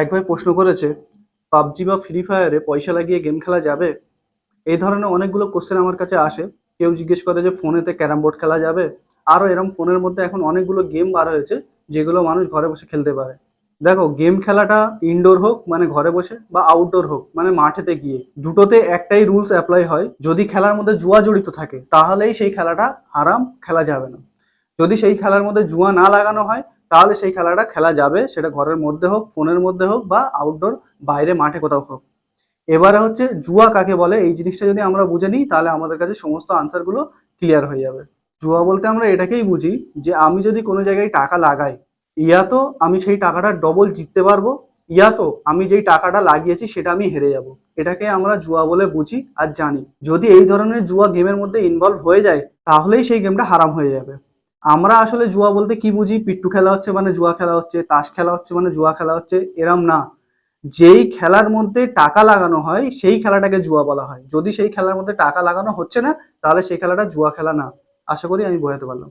এক ভাই প্রশ্ন করেছে, পাবজি বা ফ্রি ফায়ারে পয়সা লাগিয়ে গেম খেলা যাবে? এই ধরনের অনেকগুলো কোশ্চেন আমার কাছে আসে। কেউ জিজ্ঞেস করে যে ফোনেতে ক্যারাম বোর্ড খেলা যাবে? আরও এরম ফোনের মধ্যে এখন অনেকগুলো গেম বার হয়েছে, যেগুলো মানুষ ঘরে বসে খেলতে পারে। দেখো গেম খেলাটা ইনডোর হোক মানে ঘরে বসে, বা আউটডোর হোক মানে মাঠেতে গিয়ে, দুটোতে একটাই রুলস অ্যাপ্লাই হয়। যদি খেলার মধ্যে জুয়া জড়িত থাকে, তাহলেই সেই খেলাটা হারাম খেলা যাবে না। যদি সেই খেলার মধ্যে জুয়া না লাগানো হয়, তাহলে সেই খেলাটা খেলা যাবে। সেটা ঘরের মধ্যে হোক, ফোনের মধ্যে হোক বা আউটডোর বাইরে মাঠে কোথাও হোক। এবারে হচ্ছে জুয়া কাকে বলে, এই জিনিসটা যদি আমরা বুঝে নিই, তাহলে আমাদের কাছে সমস্ত আনসারগুলো ক্লিয়ার হয়ে যাবে। জুয়া বলতে আমরা এটাকেই বুঝি যে আমি যদি কোনো জায়গায় টাকা লাগাই, ইয়া তো আমি সেই টাকাটা ডবল জিততে পারব, ইয়া তো আমি যেই টাকাটা লাগিয়েছি সেটা আমি হেরে যাব। এটাকে আমরা জুয়া বলে বুঝি আর জানি। যদি এই ধরনের জুয়া গেমের মধ্যে ইনভলভ হয়ে যায়, তাহলেই সেই গেমটা হারাম হয়ে যাবে। আমরা আসলে জুয়া বলতে কি বুঝি? পিট্টু খেলা হচ্ছে মানে জুয়া খেলা হচ্ছে, তাস খেলা হচ্ছে মানে জুয়া খেলা হচ্ছে, এরম না। যেই খেলার মধ্যে টাকা লাগানো হয়, সেই খেলাটাকে জুয়া বলা হয়। যদি সেই খেলার মধ্যে টাকা লাগানো হচ্ছে না, তাহলে সেই খেলাটা জুয়া খেলা না। আশা করি আমি বোঝাতে পারলাম।